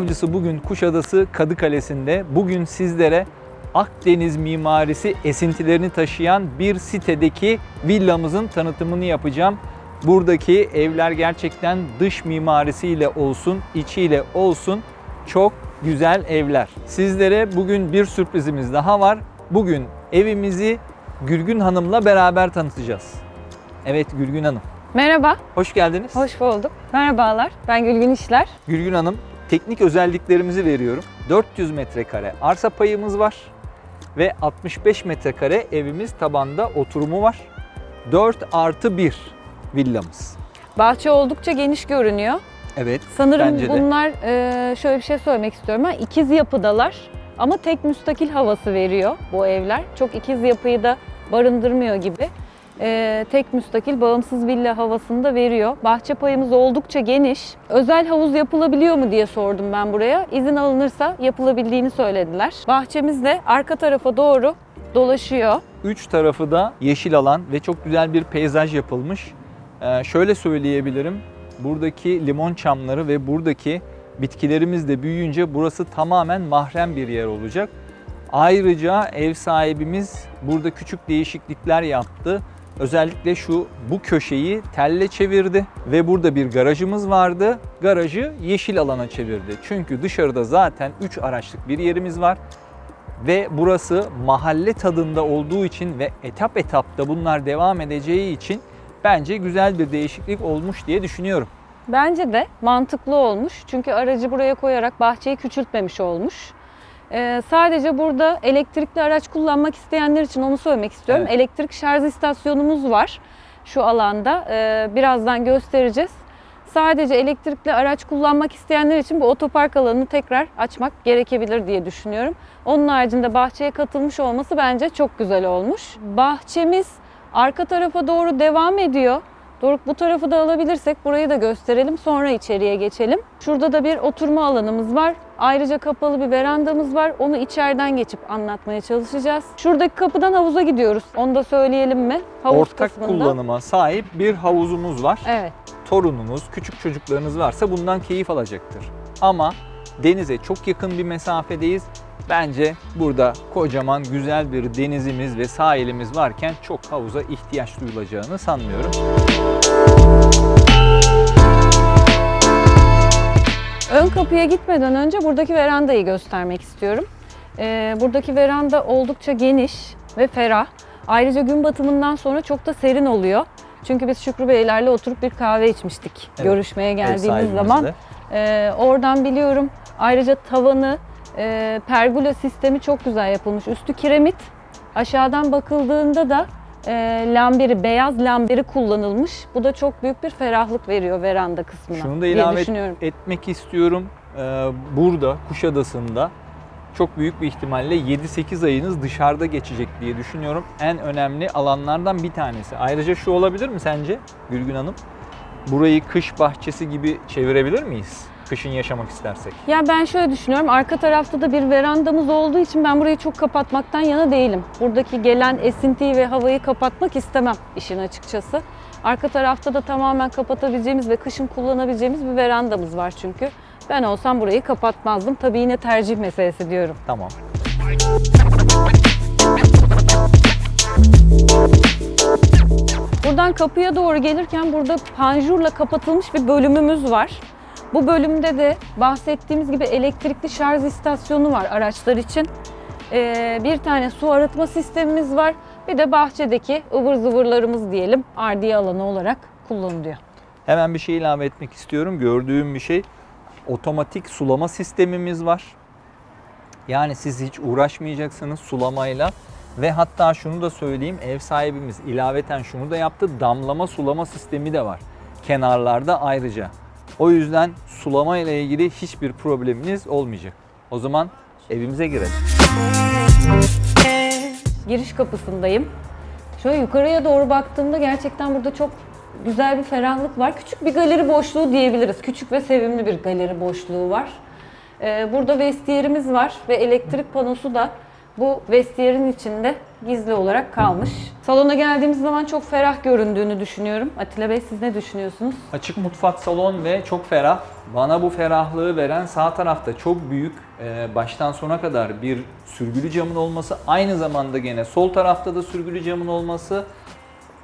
Avcısı bugün Kuşadası Kadıkalesi'nde. Bugün sizlere Akdeniz mimarisi esintilerini taşıyan bir sitedeki villamızın tanıtımını yapacağım. Buradaki evler gerçekten dış mimarisiyle olsun, içiyle olsun çok güzel evler. Sizlere bugün bir sürprizimiz daha var. Bugün evimizi Gülgün Hanım'la beraber tanıtacağız. Evet Gülgün Hanım, Merhaba, hoş geldiniz. hoş bulduk. Merhabalar, ben Gülgün İşler. Gülgün Hanım, teknik özelliklerimizi veriyorum. 400 metrekare arsa payımız var ve 65 metrekare evimiz tabanda oturumu var. 4 artı 1 villamız. Bahçe oldukça geniş görünüyor. Evet, Sanırım bunlar, e, şöyle bir şey söylemek istiyorum ben, ikiz yapıdalar ama tek müstakil havası veriyor bu evler. Çok ikiz yapıyı da barındırmıyor gibi. E, tek müstakil, bağımsız villa havasını da veriyor. Bahçe payımız oldukça geniş. Özel havuz yapılabiliyor mu diye sordum ben buraya. İzin alınırsa yapılabildiğini söylediler. Bahçemiz de arka tarafa doğru dolaşıyor. Üç tarafı da yeşil alan ve çok güzel bir peyzaj yapılmış. Ee, şöyle söyleyebilirim. Buradaki limon çamları ve buradaki bitkilerimiz de büyüyünce burası tamamen mahrem bir yer olacak. Ayrıca ev sahibimiz burada küçük değişiklikler yaptı. Özellikle şu bu köşeyi telle çevirdi ve burada bir garajımız vardı. Garajı yeşil alana çevirdi. Çünkü dışarıda zaten 3 araçlık bir yerimiz var ve burası mahalle tadında olduğu için ve etap etapta bunlar devam edeceği için bence güzel bir değişiklik olmuş diye düşünüyorum. Bence de mantıklı olmuş. Çünkü aracı buraya koyarak bahçeyi küçültmemiş olmuş. Ee, sadece burada elektrikli araç kullanmak isteyenler için onu söylemek istiyorum. Evet. Elektrik şarj istasyonumuz var şu alanda. Ee, birazdan göstereceğiz. Sadece elektrikli araç kullanmak isteyenler için bu otopark alanını tekrar açmak gerekebilir diye düşünüyorum. Onun haricinde bahçeye katılmış olması bence çok güzel olmuş. Bahçemiz arka tarafa doğru devam ediyor. Doruk bu tarafı da alabilirsek burayı da gösterelim sonra içeriye geçelim. Şurada da bir oturma alanımız var. Ayrıca kapalı bir verandamız var. Onu içeriden geçip anlatmaya çalışacağız. Şuradaki kapıdan havuza gidiyoruz. Onu da söyleyelim mi? Havuz Ortak kısmında. kullanıma sahip bir havuzumuz var. Evet. Torununuz, küçük çocuklarınız varsa bundan keyif alacaktır. Ama denize çok yakın bir mesafedeyiz. Bence burada kocaman güzel bir denizimiz ve sahilimiz varken çok havuza ihtiyaç duyulacağını sanmıyorum. Ön kapıya gitmeden önce buradaki verandayı göstermek istiyorum. Ee, buradaki veranda oldukça geniş ve ferah. Ayrıca gün batımından sonra çok da serin oluyor. Çünkü biz Şükrü Beylerle oturup bir kahve içmiştik Evet, görüşmeye geldiğimiz zaman. Ee, oradan biliyorum. Ayrıca tavanı, e, pergola sistemi çok güzel yapılmış. Üstü kiremit. Aşağıdan bakıldığında da e, lambiri, beyaz lambiri kullanılmış. Bu da çok büyük bir ferahlık veriyor veranda kısmına Şunu da ilave et- etmek istiyorum. Ee, burada Kuşadası'nda çok büyük bir ihtimalle 7-8 ayınız dışarıda geçecek diye düşünüyorum. En önemli alanlardan bir tanesi. Ayrıca şu olabilir mi sence Gülgün Hanım? Burayı kış bahçesi gibi çevirebilir miyiz? Kışın yaşamak istersek. Ya ben şöyle düşünüyorum. Arka tarafta da bir verandamız olduğu için ben burayı çok kapatmaktan yana değilim. Buradaki gelen esintiyi ve havayı kapatmak istemem işin açıkçası. Arka tarafta da tamamen kapatabileceğimiz ve kışın kullanabileceğimiz bir verandamız var çünkü. Ben olsam burayı kapatmazdım. Tabii yine tercih meselesi diyorum. Tamam. Buradan kapıya doğru gelirken burada panjurla kapatılmış bir bölümümüz var. Bu bölümde de bahsettiğimiz gibi elektrikli şarj istasyonu var araçlar için. Ee, bir tane su arıtma sistemimiz var. Bir de bahçedeki ıvır zıvırlarımız diyelim ardiye alanı olarak kullanılıyor. Hemen bir şey ilave etmek istiyorum. Gördüğüm bir şey otomatik sulama sistemimiz var. Yani siz hiç uğraşmayacaksınız sulamayla ve hatta şunu da söyleyeyim ev sahibimiz ilaveten şunu da yaptı damlama sulama sistemi de var kenarlarda ayrıca. O yüzden sulama ile ilgili hiçbir probleminiz olmayacak. O zaman evimize girelim. Giriş kapısındayım. Şöyle yukarıya doğru baktığımda gerçekten burada çok güzel bir ferahlık var. Küçük bir galeri boşluğu diyebiliriz. Küçük ve sevimli bir galeri boşluğu var. Ee, burada vestiyerimiz var ve elektrik panosu da bu vestiyerin içinde gizli olarak kalmış. Salona geldiğimiz zaman çok ferah göründüğünü düşünüyorum. Atilla Bey siz ne düşünüyorsunuz? Açık mutfak salon ve çok ferah. Bana bu ferahlığı veren sağ tarafta çok büyük e, baştan sona kadar bir sürgülü camın olması. Aynı zamanda gene sol tarafta da sürgülü camın olması.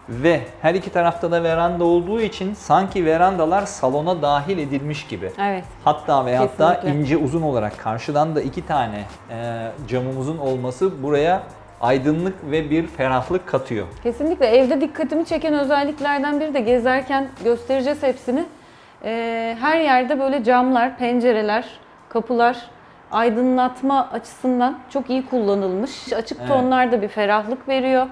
Ve her iki tarafta da veranda olduğu için sanki verandalar salona dahil edilmiş gibi. Evet. Hatta ve hatta ince uzun olarak karşıdan da iki tane e, camımızın olması buraya aydınlık ve bir ferahlık katıyor. Kesinlikle evde dikkatimi çeken özelliklerden biri de gezerken göstereceğiz hepsini. Ee, her yerde böyle camlar, pencereler, kapılar aydınlatma açısından çok iyi kullanılmış. Açık Evet. tonlarda bir ferahlık veriyor.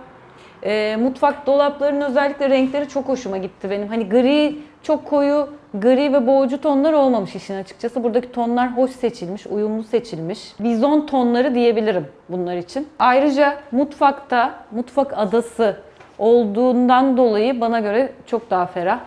Ee, mutfak dolaplarının özellikle renkleri çok hoşuma gitti benim. Hani gri, çok koyu gri ve boğucu tonlar olmamış işin açıkçası. Buradaki tonlar hoş seçilmiş, uyumlu seçilmiş. Bizon tonları diyebilirim bunlar için. Ayrıca mutfakta, mutfak adası olduğundan dolayı bana göre çok daha ferah.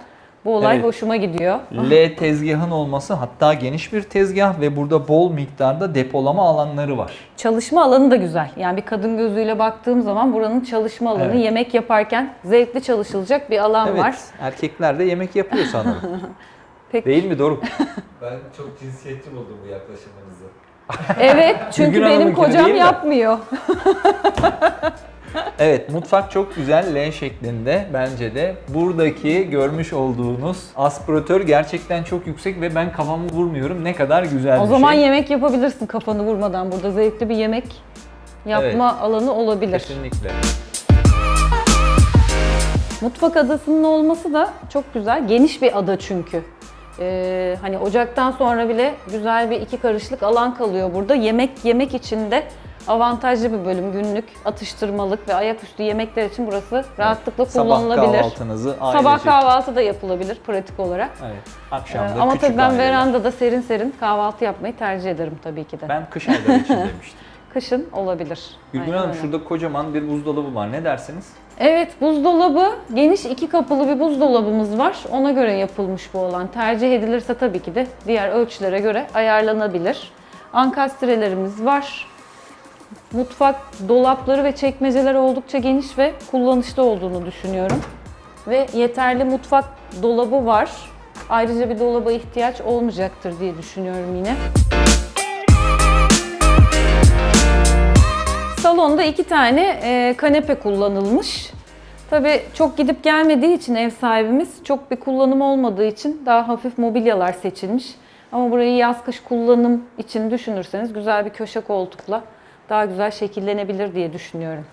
Bu olay Evet. hoşuma gidiyor. L tezgahın olması hatta geniş bir tezgah ve burada bol miktarda depolama alanları var. Çalışma alanı da güzel. Yani bir kadın gözüyle baktığım zaman buranın çalışma alanı, Evet. yemek yaparken zevkli çalışılacak bir alan Evet, var. erkekler de yemek yapıyor sanırım. Pek Değil mi Doruk? Ben çok cinsiyetçi buldum bu yaklaşımınızı. Evet, çünkü Gülgün benim kocam yapmıyor. Evet, mutfak çok güzel L şeklinde bence de. Buradaki görmüş olduğunuz aspiratör gerçekten çok yüksek ve ben kafamı vurmuyorum. Ne kadar güzel O bir zaman şey. yemek yapabilirsin kafanı vurmadan. Burada zevkli bir yemek yapma alanı olabilir. Kesinlikle. Mutfak adasının olması da çok güzel. Geniş bir ada çünkü. Ee, hani ocaktan sonra bile güzel bir iki karışlık alan kalıyor burada. Yemek yemek için de avantajlı bir bölüm. Günlük atıştırmalık ve ayaküstü yemekler için burası rahatlıkla Sabah kullanılabilir. kahvaltınızı ailecek. Sabah kahvaltı da yapılabilir pratik olarak. Evet. Ee, Akşam da ama küçük tabii ben aileler. verandada serin serin kahvaltı yapmayı tercih ederim tabii ki de. Ben kış ayları için demiştim. Kışın olabilir. Gülgün Aynen Hanım öyle. şurada kocaman bir buzdolabı var. Ne dersiniz? Evet, buzdolabı, geniş iki kapılı bir buzdolabımız var. Ona göre yapılmış bu olan. Tercih edilirse tabii ki de diğer ölçülere göre ayarlanabilir. Ankastrelerimiz var. Mutfak dolapları ve çekmeceler oldukça geniş ve kullanışlı olduğunu düşünüyorum. Ve yeterli mutfak dolabı var. Ayrıca bir dolaba ihtiyaç olmayacaktır diye düşünüyorum yine. Salonda iki tane e, kanepe kullanılmış. Tabii çok gidip gelmediği için ev sahibimiz çok bir kullanım olmadığı için daha hafif mobilyalar seçilmiş. Ama burayı yaz kış kullanım için düşünürseniz güzel bir köşe koltukla daha güzel şekillenebilir diye düşünüyorum.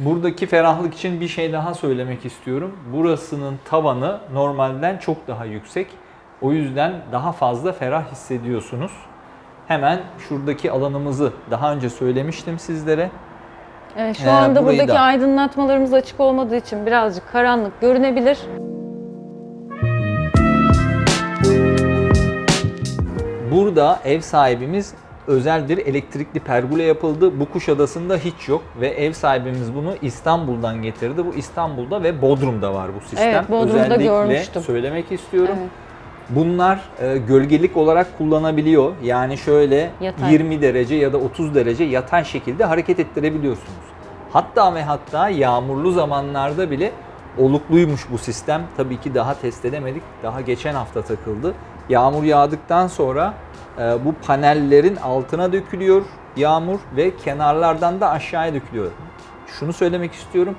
Buradaki ferahlık için bir şey daha söylemek istiyorum. Burasının tavanı normalden çok daha yüksek. O yüzden daha fazla ferah hissediyorsunuz. Hemen şuradaki alanımızı daha önce söylemiştim sizlere. Evet, şu Ee, anda burayı buradaki da- aydınlatmalarımız açık olmadığı için birazcık karanlık görünebilir. Burada ev sahibimiz özel bir elektrikli pergole yapıldı. Bu Kuşadası'nda hiç yok ve ev sahibimiz bunu İstanbul'dan getirdi. Bu İstanbul'da ve Bodrum'da var bu sistem. Evet, Bodrum'da Özellikle görmüştüm. söylemek istiyorum. Evet. Bunlar e, gölgelik olarak kullanabiliyor. Yani şöyle Yatay. 20 derece ya da 30 derece yatay şekilde hareket ettirebiliyorsunuz. Hatta ve hatta yağmurlu zamanlarda bile olukluymuş bu sistem. Tabii ki daha test edemedik. Daha geçen hafta takıldı. Yağmur yağdıktan sonra e, bu panellerin altına dökülüyor yağmur ve kenarlardan da aşağıya dökülüyor. Şunu söylemek istiyorum.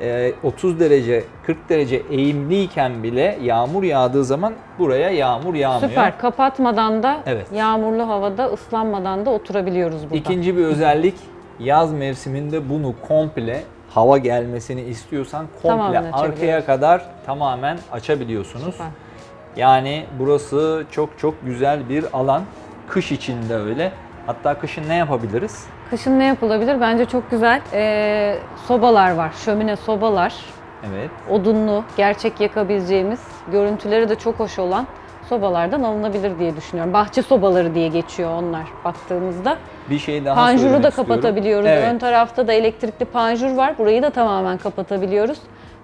e, 30 derece 40 derece eğimliyken bile yağmur yağdığı zaman buraya yağmur yağmıyor. Süper. Kapatmadan da Evet. yağmurlu havada ıslanmadan da oturabiliyoruz burada. İkinci bir özellik yaz mevsiminde bunu komple hava gelmesini istiyorsan komple Tamamen arkaya açabiliyoruz. kadar tamamen açabiliyorsunuz. Süper. Yani burası çok çok güzel bir alan. Kış içinde öyle. Hatta kışın ne yapabiliriz? Kışın ne yapılabilir? Bence çok güzel ee, sobalar var. Şömine sobalar. Evet. Odunlu, gerçek yakabileceğimiz, görüntüleri de çok hoş olan sobalardan alınabilir diye düşünüyorum. Bahçe sobaları diye geçiyor onlar baktığımızda. Bir şey daha Panjuru da kapatabiliyoruz. Evet. Ön tarafta da elektrikli panjur var. Burayı da tamamen kapatabiliyoruz.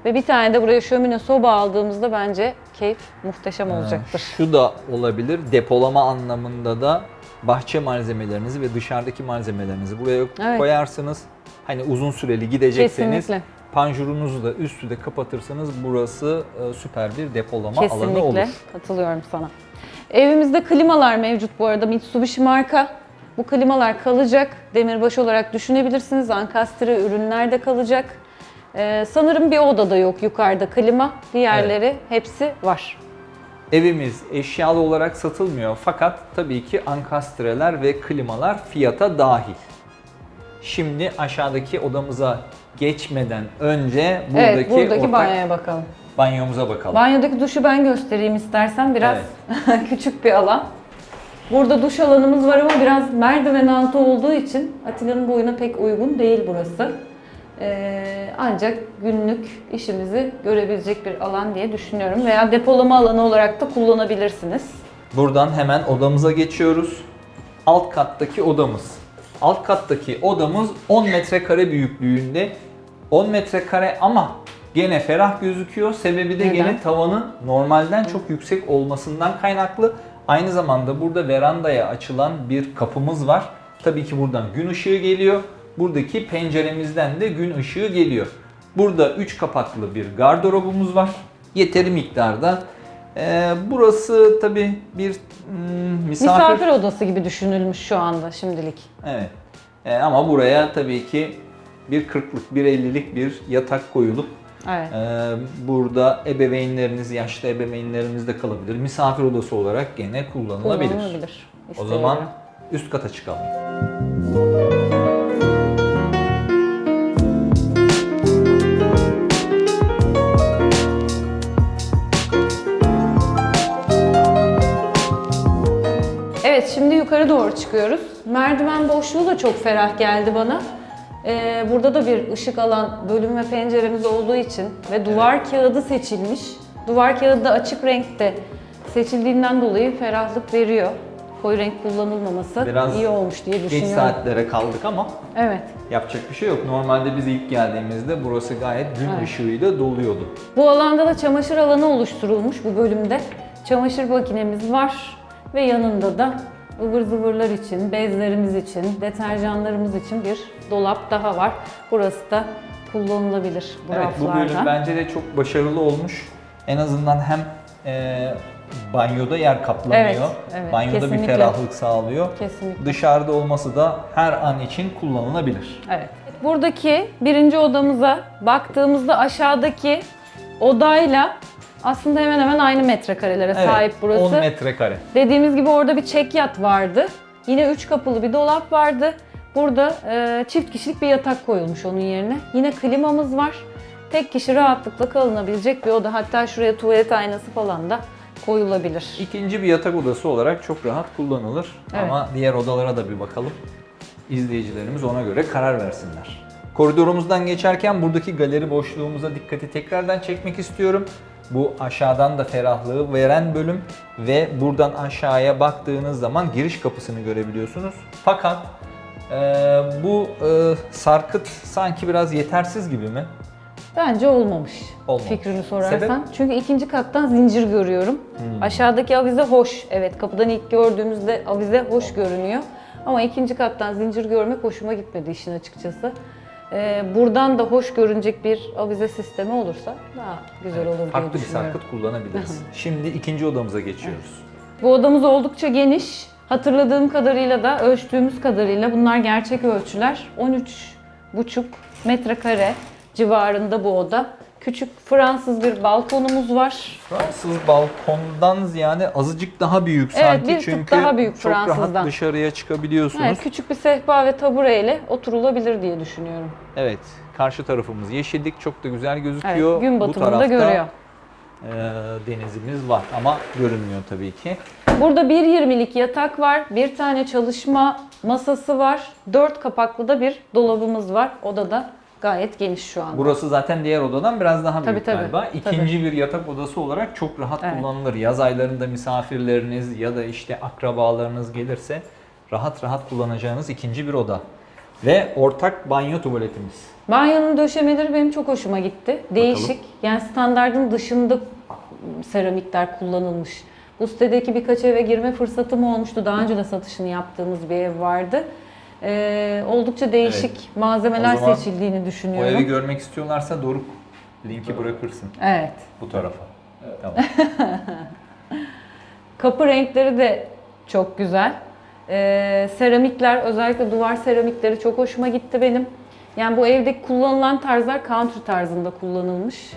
Ve bir tane de buraya şömine soba aldığımızda bence keyif muhteşem olacaktır. Şu da olabilir. Depolama anlamında da bahçe malzemelerinizi ve dışarıdaki malzemelerinizi buraya Evet. koyarsınız. Hani uzun süreli gidecekseniz Kesinlikle. panjurunuzu da üstü de kapatırsanız burası e, süper bir depolama alanı Kesinlikle olur. katılıyorum sana. Evimizde klimalar mevcut bu arada Mitsubishi marka. Bu klimalar kalacak. Demirbaş olarak düşünebilirsiniz. Ankastre ürünler de kalacak. Ee, sanırım bir odada yok yukarıda klima. Diğerleri hepsi var. Evimiz eşyalı olarak satılmıyor fakat tabii ki ankastreler ve klimalar fiyata dahil. Şimdi aşağıdaki odamıza geçmeden önce buradaki, evet buradaki ortak banyoya bakalım. banyomuza bakalım. Banyodaki duşu ben göstereyim istersen. Biraz küçük bir alan. Burada duş alanımız var ama biraz merdiven altı olduğu için Atilla'nın boyuna pek uygun değil burası. Ee, ancak günlük işimizi görebilecek bir alan diye düşünüyorum. Veya depolama alanı olarak da kullanabilirsiniz. Buradan hemen odamıza geçiyoruz. Alt kattaki odamız. Alt kattaki odamız 10 metrekare büyüklüğünde. 10 metrekare ama gene ferah gözüküyor. Sebebi de Neden? gene tavanın normalden çok yüksek olmasından kaynaklı. Aynı zamanda burada verandaya açılan bir kapımız var. Tabii ki buradan gün ışığı geliyor. Buradaki penceremizden de gün ışığı geliyor. Burada 3 kapaklı bir gardırobumuz var. Yeteri miktarda. Ee, burası tabii bir mm, misafir. Misafir odası gibi düşünülmüş şu anda şimdilik. Evet. Ee, ama buraya tabii ki bir 40'lık, bir 50'lik bir yatak koyulup Evet. ee, burada ebeveynleriniz, yaşlı ebeveynleriniz de kalabilir. Misafir odası olarak gene kullanılabilir. Kullanılabilir. O zaman üst kata çıkalım. Yukarı doğru çıkıyoruz. Merdiven boşluğu da çok ferah geldi bana. Ee, burada da bir ışık alan bölüm ve penceremiz olduğu için ve duvar kağıdı seçilmiş. Duvar kağıdı da açık renkte seçildiğinden dolayı ferahlık veriyor. Koyu renk kullanılmaması Biraz iyi olmuş diye Geç düşünüyorum. saatlere kaldık ama Evet. yapacak bir şey yok. Normalde biz ilk geldiğimizde burası gayet gün Evet. ışığıyla doluyordu. Bu alanda da çamaşır alanı oluşturulmuş bu bölümde. Çamaşır makinemiz var ve yanında da ıvır zıvırlar için, bezlerimiz için, deterjanlarımız için bir dolap daha var. Burası da kullanılabilir bu evet bu raflarda. bölüm bence de çok başarılı olmuş. En azından hem e, banyoda yer kaplamıyor. Evet, evet, banyoda bir kesinlikle. ferahlık sağlıyor. Kesinlikle. Dışarıda olması da her an için kullanılabilir. Evet. Buradaki birinci odamıza baktığımızda aşağıdaki odayla aslında hemen hemen aynı metrekarelere Evet, sahip burası. 10 metrekare. Dediğimiz gibi orada bir çekyat vardı. Yine üç kapılı bir dolap vardı. Burada e, çift kişilik bir yatak koyulmuş onun yerine. Yine klimamız var. Tek kişi rahatlıkla kalınabilecek bir oda. Hatta şuraya tuvalet aynası falan da koyulabilir. İkinci bir yatak odası olarak çok rahat kullanılır. Evet. Ama diğer odalara da bir bakalım. İzleyicilerimiz ona göre karar versinler. Koridorumuzdan geçerken buradaki galeri boşluğumuza dikkati tekrardan çekmek istiyorum. Bu aşağıdan da ferahlığı veren bölüm ve buradan aşağıya baktığınız zaman giriş kapısını görebiliyorsunuz. Fakat e, bu e, sarkıt sanki biraz yetersiz gibi mi? Bence olmamış. Olmamış. Fikrini sorarsan. Sebep? Çünkü ikinci kattan zincir görüyorum. Aşağıdaki avize hoş. Evet kapıdan ilk gördüğümüzde avize hoş görünüyor. Ama ikinci kattan zincir görmek hoşuma gitmedi işin açıkçası. Ee, buradan da hoş görünecek bir avize sistemi olursa daha güzel olur diye Farklı bir sarkıt kullanabiliriz. Şimdi ikinci odamıza geçiyoruz. Bu odamız oldukça geniş. Hatırladığım kadarıyla da ölçtüğümüz kadarıyla bunlar gerçek ölçüler. 13,5 metrekare civarında bu oda. Küçük Fransız bir balkonumuz var. Fransız balkondan ziyade azıcık daha büyük Evet, sanki bir tık çünkü daha büyük çok rahat Fransızdan. dışarıya çıkabiliyorsunuz. Evet, küçük bir sehpa ve tabureyle oturulabilir diye düşünüyorum. Evet, karşı tarafımız yeşillik çok da güzel gözüküyor. Evet, gün Bu batımını da tarafta, görüyor. e, denizimiz var ama görünmüyor tabii ki. Burada 1.20'lik yatak var, bir tane çalışma masası var, 4 kapaklı da bir dolabımız var. Odada gayet geniş şu anda. Burası zaten diğer odadan biraz daha büyük Tabii, tabii, galiba. İkinci bir yatak odası olarak çok rahat Evet. kullanılır. Yaz aylarında misafirleriniz ya da işte akrabalarınız gelirse rahat rahat kullanacağınız ikinci bir oda. Ve ortak banyo tuvaletimiz. Banyonun döşemeleri benim çok hoşuma gitti. Değişik. Yani standardın dışında seramikler kullanılmış. Bu sitedeki birkaç eve girme fırsatım olmuştu. Daha önce de satışını yaptığımız bir ev vardı. Ee, oldukça değişik malzemeler O zaman seçildiğini O düşünüyorum. evi görmek istiyorlarsa Doruk linki bırakırsın Evet. bu tarafa. Tamam. Kapı renkleri de çok güzel. Ee, seramikler, özellikle duvar seramikleri çok hoşuma gitti benim. Yani bu evdeki kullanılan tarzlar country tarzında kullanılmış.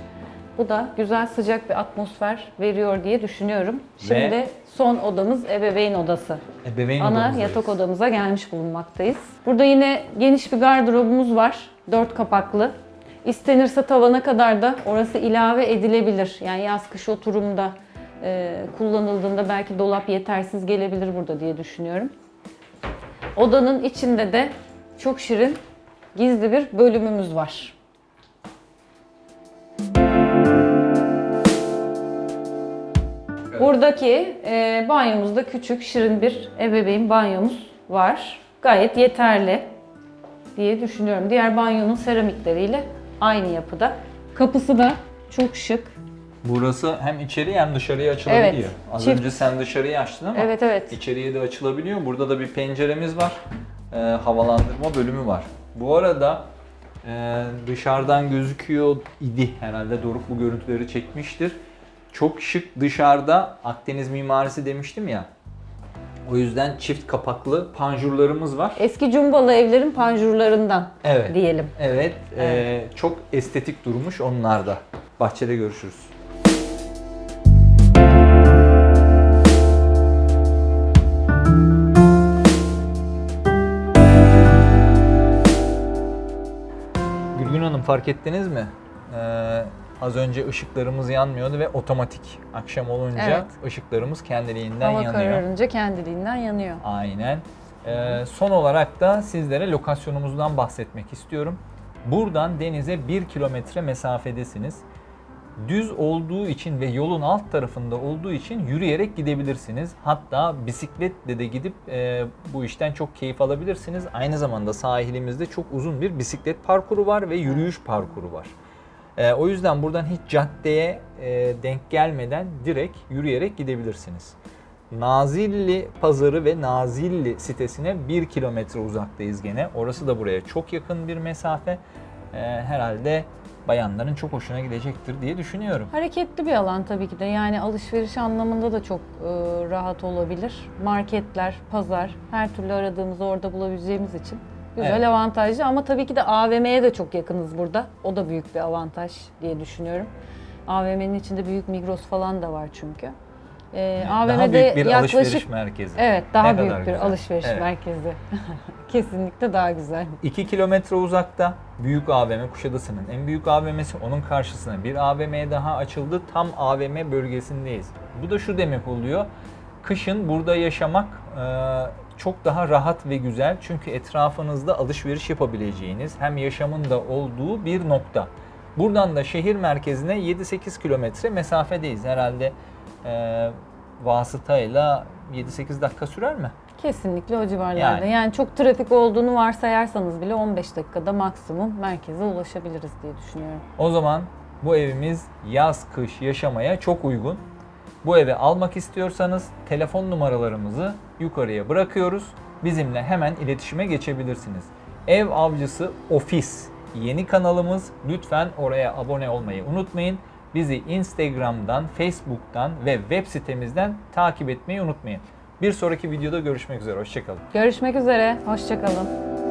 Bu da güzel sıcak bir atmosfer veriyor diye düşünüyorum. Şimdi Ve- son odamız ebeveyn odası. Ebeveyn Ana odamızdayız. yatak odamıza gelmiş bulunmaktayız. Burada yine geniş bir gardırobumuz var. Dört kapaklı. İstenirse tavana kadar da orası ilave edilebilir. Yani yaz kış oturumda e, kullanıldığında belki dolap yetersiz gelebilir burada diye düşünüyorum. Odanın içinde de çok şirin gizli bir bölümümüz var. Buradaki e, banyomuzda küçük, şirin bir ebeveyn banyomuz var. Gayet yeterli diye düşünüyorum. Diğer banyonun seramikleriyle aynı yapıda. Kapısı da çok şık. Burası hem içeri hem dışarıya açılabiliyor. Evet, Az çift. önce sen dışarıyı açtın ama Evet evet. içeriye de açılabiliyor. Burada da bir penceremiz var. Ee, havalandırma bölümü var. Bu arada e, dışarıdan gözüküyor idi herhalde Doruk bu görüntüleri çekmiştir. Çok şık dışarıda Akdeniz mimarisi demiştim ya. O yüzden çift kapaklı panjurlarımız var. Eski cumbalı evlerin panjurlarından Evet. diyelim. Evet, e, çok estetik durmuş onlar da. Bahçede görüşürüz. Gülgün Hanım fark ettiniz mi? Ee, az önce ışıklarımız yanmıyordu ve otomatik. Akşam olunca Evet. ışıklarımız kendiliğinden Hava yanıyor. kararınca kendiliğinden yanıyor. Aynen. Ee, son olarak da sizlere lokasyonumuzdan bahsetmek istiyorum. Buradan denize 1 kilometre mesafedesiniz. Düz olduğu için ve yolun alt tarafında olduğu için yürüyerek gidebilirsiniz. Hatta bisikletle de gidip e, bu işten çok keyif alabilirsiniz. Aynı zamanda sahilimizde çok uzun bir bisiklet parkuru var ve yürüyüş parkuru var. E, o yüzden buradan hiç caddeye e, denk gelmeden direkt yürüyerek gidebilirsiniz. Nazilli pazarı ve Nazilli sitesine 1 kilometre uzaktayız gene. Orası da buraya çok yakın bir mesafe. E, herhalde bayanların çok hoşuna gidecektir diye düşünüyorum. Hareketli bir alan tabii ki de. Yani alışveriş anlamında da çok e, rahat olabilir. Marketler, pazar, her türlü aradığımızı orada bulabileceğimiz için güzel Evet. avantajlı. Ama tabii ki de AVM'ye de çok yakınız burada. O da büyük bir avantaj diye düşünüyorum. AVM'nin içinde büyük Migros falan da var çünkü. E, Daha AVM'de büyük bir alışveriş merkezi. Evet, daha Ne büyük kadar bir güzel. alışveriş Evet. merkezi. Kesinlikle daha güzel. 2 kilometre uzakta büyük AVM Kuşadası'nın en büyük AVM'si onun karşısına bir AVM daha açıldı. Tam AVM bölgesindeyiz. Bu da şu demek oluyor. Kışın burada yaşamak e, çok daha rahat ve güzel. Çünkü etrafınızda alışveriş yapabileceğiniz hem yaşamın da olduğu bir nokta. Buradan da şehir merkezine 7-8 kilometre mesafedeyiz. Herhalde e, vasıtayla 7-8 dakika sürer mi? Kesinlikle o civarlarda. Yani. Yani. çok trafik olduğunu varsayarsanız bile 15 dakikada maksimum merkeze ulaşabiliriz diye düşünüyorum. O zaman bu evimiz yaz kış yaşamaya çok uygun. Bu evi almak istiyorsanız telefon numaralarımızı yukarıya bırakıyoruz. Bizimle hemen iletişime geçebilirsiniz. Ev Avcısı Ofis yeni kanalımız. Lütfen oraya abone olmayı unutmayın. Bizi Instagram'dan, Facebook'tan ve web sitemizden takip etmeyi unutmayın. Bir sonraki videoda görüşmek üzere. Hoşçakalın. Görüşmek üzere, hoşçakalın.